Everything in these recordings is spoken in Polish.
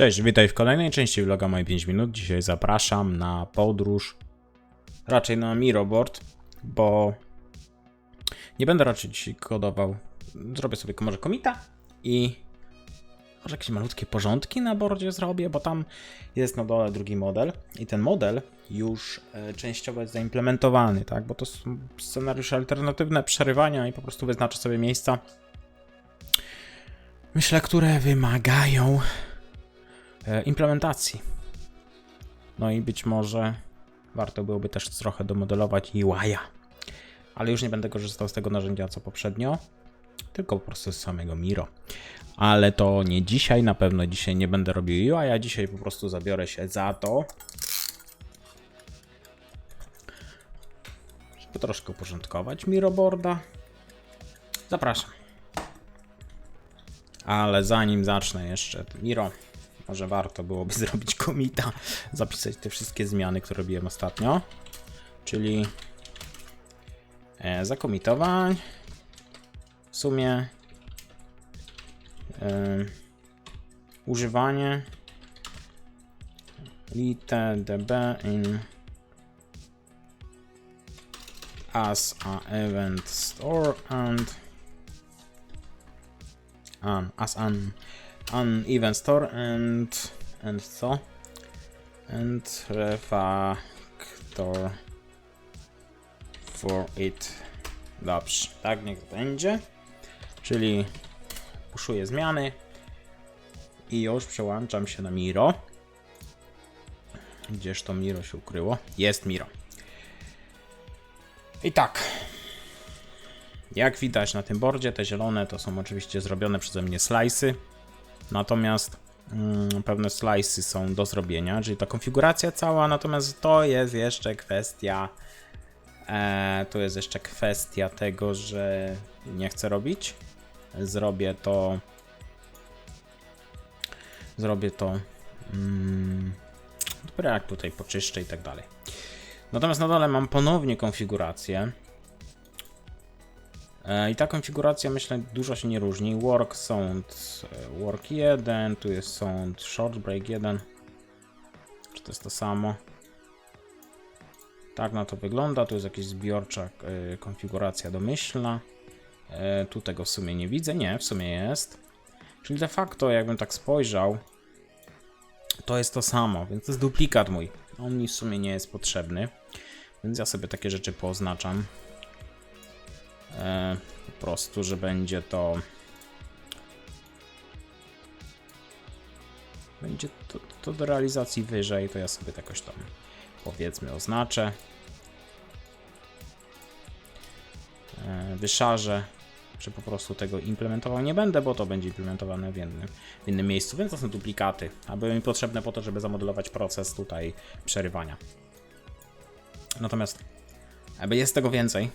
Cześć, witaj w kolejnej części vloga Moje 5 minut. Dzisiaj zapraszam na podróż, raczej na Miroboard, bo nie będę raczej dzisiaj kodował. Zrobię sobie może komita i może jakieś malutkie porządki na bordzie zrobię, bo tam jest na dole drugi model i ten model już e, częściowo jest zaimplementowany, tak? Bo to są scenariusze alternatywne, przerywania i po prostu wyznaczę sobie miejsca, myślę, które wymagają implementacji. No i być może warto byłoby też trochę domodelować UI-a. Ale już nie będę korzystał z tego narzędzia co poprzednio, tylko po prostu z samego Miro. Ale to nie dzisiaj, na pewno dzisiaj nie będę robił UI, a dzisiaj po prostu zabiorę się za to, żeby troszkę uporządkować Miroboarda. Zapraszam. Ale zanim zacznę jeszcze Miro, może warto byłoby zrobić komita, zapisać te wszystkie zmiany, które robiłem ostatnio. Czyli e, zakomitowań. W sumie e, używanie itdb in as a event store and an as an an event store and and co? And refactor for it. Dobrze tak niech będzie. Czyli puszuję zmiany. I już przełączam się na Miro. Gdzież to Miro się ukryło? Jest Miro. I tak. Jak widać na tym bordzie, te zielone to są oczywiście zrobione przeze mnie slice'y, natomiast mm, pewne slice'y są do zrobienia, czyli ta konfiguracja cała, natomiast to jest jeszcze kwestia e, to jest jeszcze kwestia tego, że nie chcę robić. Zrobię to zrobię to mm, jak tutaj poczyszczę i tak dalej. Natomiast na dole mam ponownie konfigurację. E, I ta konfiguracja myślę dużo się nie różni. Work sound e, work 1, tu jest sound short break 1. Czy to jest to samo? Tak na to wygląda. Tu jest jakaś zbiorcza e, konfiguracja domyślna. Tu tego w sumie nie widzę. Nie, w sumie jest. Czyli de facto, jakbym tak spojrzał, to jest to samo, więc to jest duplikat mój. On mi w sumie nie jest potrzebny, więc ja sobie takie rzeczy pooznaczam. E, po prostu, że będzie to. Będzie to, to do realizacji wyżej, to ja sobie to jakoś tam powiedzmy oznaczę. E, wyszarzę, że po prostu tego implementował nie będę, bo to będzie implementowane w innym, w innym miejscu, więc to są duplikaty, a były mi potrzebne po to, żeby zamodelować proces tutaj przerywania. Natomiast jest tego więcej,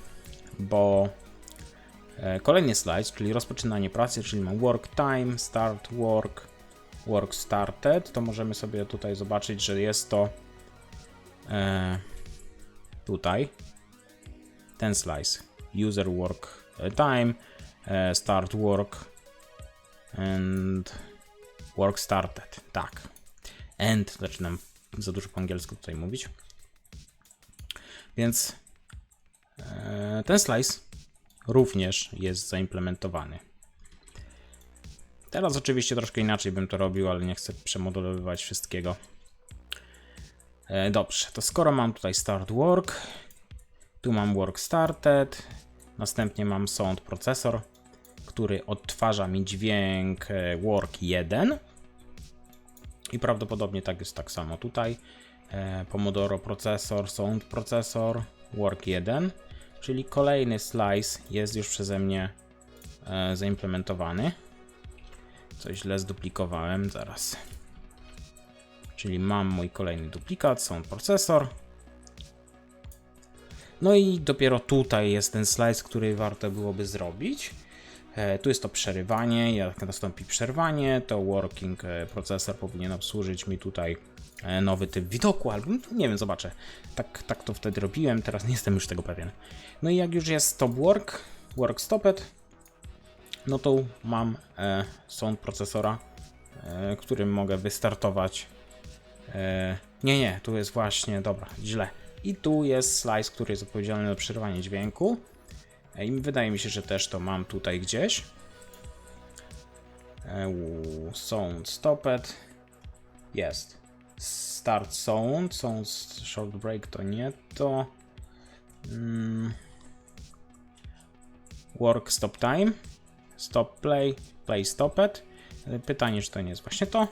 bo kolejny slajd, czyli rozpoczynanie pracy, czyli mam work time, start work, work started, to możemy sobie tutaj zobaczyć, że jest to e, tutaj ten slice, user work e, time, e, start work and work started, tak. And, zaczynam za dużo po angielsku tutaj mówić. Więc e, ten slice również jest zaimplementowany. Teraz oczywiście troszkę inaczej bym to robił, ale nie chcę przemodelowywać wszystkiego. E, dobrze, to skoro mam tutaj start work, tu mam work started, następnie mam sound processor, który odtwarza mi dźwięk e, work 1 i prawdopodobnie tak jest tak samo tutaj. E, Pomodoro procesor, sound processor, work 1 Czyli kolejny slice jest już przeze mnie e, zaimplementowany. Coś źle zduplikowałem, zaraz. Czyli mam mój kolejny duplikat, sound processor. No i dopiero tutaj jest ten slice, który warto byłoby zrobić. E, tu jest to przerywanie, jak nastąpi przerwanie, to working e, procesor powinien obsłużyć mi tutaj nowy typ widoku, albo nie wiem, zobaczę. Tak, tak to wtedy robiłem, teraz nie jestem już tego pewien. No i jak już jest stop work, work stopped, no to mam e, sound procesora e, którym mogę wystartować. E, nie, nie, tu jest właśnie, dobra, źle. I tu jest slice, który jest odpowiedzialny za przerwanie dźwięku. E, I wydaje mi się, że też to mam tutaj gdzieś. E, Sound stopped. Jest. Start sound. Sound short break to nie to. Mm. Work stop time. Stop play. Play stopped. Pytanie, czy to nie jest właśnie to.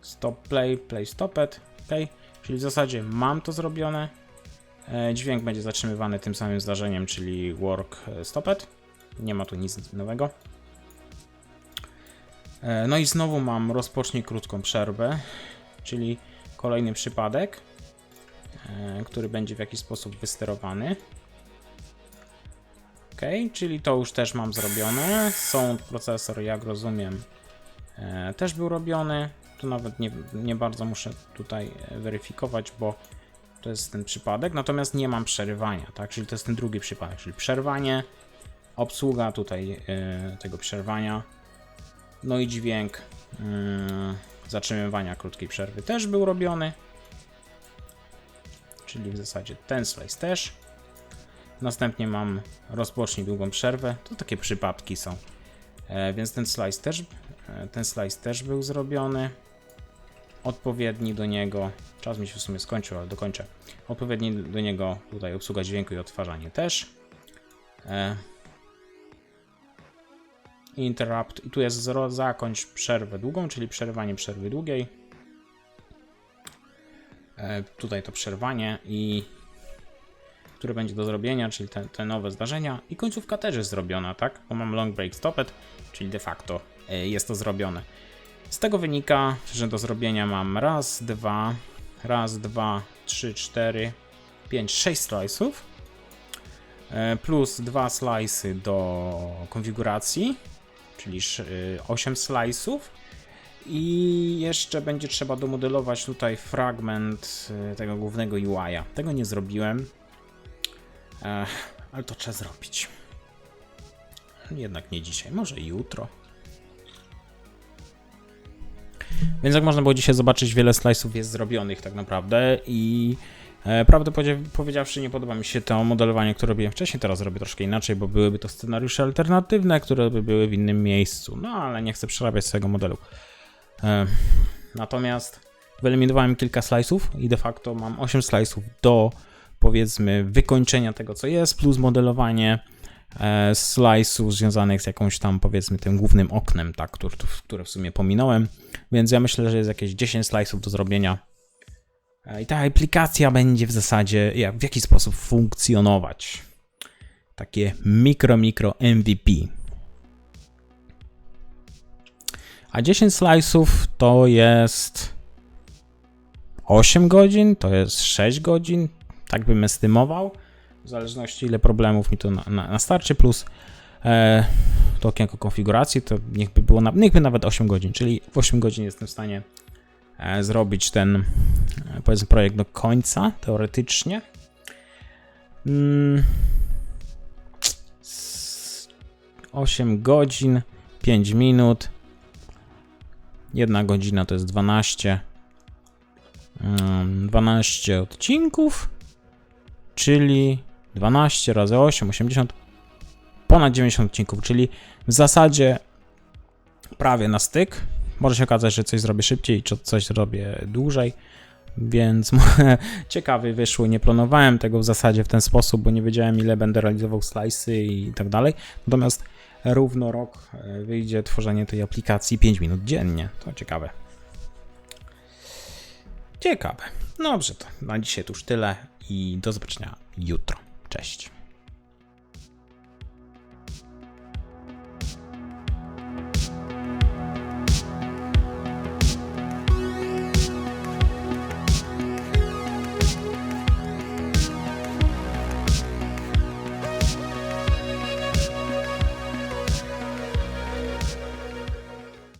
Stop play. Play stopped. Ok. Czyli w zasadzie mam to zrobione. E, Dźwięk będzie zatrzymywany tym samym zdarzeniem, czyli work e, stopped. Nie ma tu nic nowego. E, No i znowu mam rozpocznij krótką przerwę, czyli kolejny przypadek, e, który będzie w jakiś sposób wysterowany. Ok, czyli to już też mam zrobione. Sound procesor, jak rozumiem, e, też był robiony. Tu nawet nie, nie bardzo muszę tutaj weryfikować, bo to jest ten przypadek. Natomiast nie mam przerywania, tak? Czyli to jest ten drugi przypadek, czyli przerwanie, obsługa tutaj tego przerwania, no i dźwięk mm, zatrzymywania krótkiej przerwy też był robiony. Czyli w zasadzie ten slice też. Następnie mam rozpocznij długą przerwę. To takie przypadki są. E, więc ten slice też e, ten slice też był zrobiony. Odpowiedni do niego. Czas mi się w sumie skończył, ale dokończę. Odpowiedni do niego tutaj obsługa dźwięku i odtwarzanie też. E, interrupt i tu jest zero, zakończ przerwę długą, czyli przerwanie przerwy długiej. E, tutaj to przerwanie i które będzie do zrobienia, czyli te, te nowe zdarzenia i końcówka też jest zrobiona, tak? Bo mam long break stopped, czyli de facto e, jest to zrobione. Z tego wynika, że do zrobienia mam raz, dwa, raz, dwa, trzy, cztery, pięć, sześć slice'ów e, plus dwa slice'y do konfiguracji, czyli 8 slice'ów. I jeszcze będzie trzeba domodelować tutaj fragment y, tego głównego UI-a. Tego nie zrobiłem, ale to trzeba zrobić. Jednak nie dzisiaj, może jutro. Więc jak można było dzisiaj zobaczyć, wiele slice'ów jest zrobionych tak naprawdę i prawdę powie- powiedziawszy nie podoba mi się to modelowanie, które robiłem wcześniej, teraz robię troszkę inaczej, bo byłyby to scenariusze alternatywne, które by były w innym miejscu, no ale nie chcę przerabiać swojego modelu. E, Natomiast wyeliminowałem kilka slice'ów i de facto mam 8 slice'ów do powiedzmy wykończenia tego, co jest, plus modelowanie e, slice'ów związanych z jakąś tam powiedzmy tym głównym oknem, tak, które, w sumie pominąłem, więc ja myślę, że jest jakieś 10 slice'ów do zrobienia. E, i ta aplikacja będzie w zasadzie jak, w jaki sposób funkcjonować. Takie mikro, mikro MVP. A 10 slice'ów to jest 8 godzin, to jest 6 godzin, tak bym estymował, w zależności ile problemów mi to na, na, nastarczy, plus e, to okienko konfiguracji, to niech by było, na, niech by nawet 8 godzin, czyli w 8 godzin jestem w stanie e, zrobić ten, e, powiedzmy, projekt do końca, teoretycznie. Mm, s- 8 godzin, 5 minut, 1 godzina to jest 12, mm, 12 odcinków, czyli 12 razy 8, 80, ponad 90 odcinków, czyli w zasadzie prawie na styk. Może się okazać, że coś zrobię szybciej, czy coś zrobię dłużej, więc ciekawy wyszły. Nie planowałem tego w zasadzie w ten sposób, bo nie wiedziałem, ile będę realizował slice'y i tak dalej. Natomiast równo rok e, wyjdzie tworzenie tej aplikacji 5 minut dziennie. To ciekawe. Ciekawe. Dobrze, to na dzisiaj to już tyle i do zobaczenia jutro. Cześć.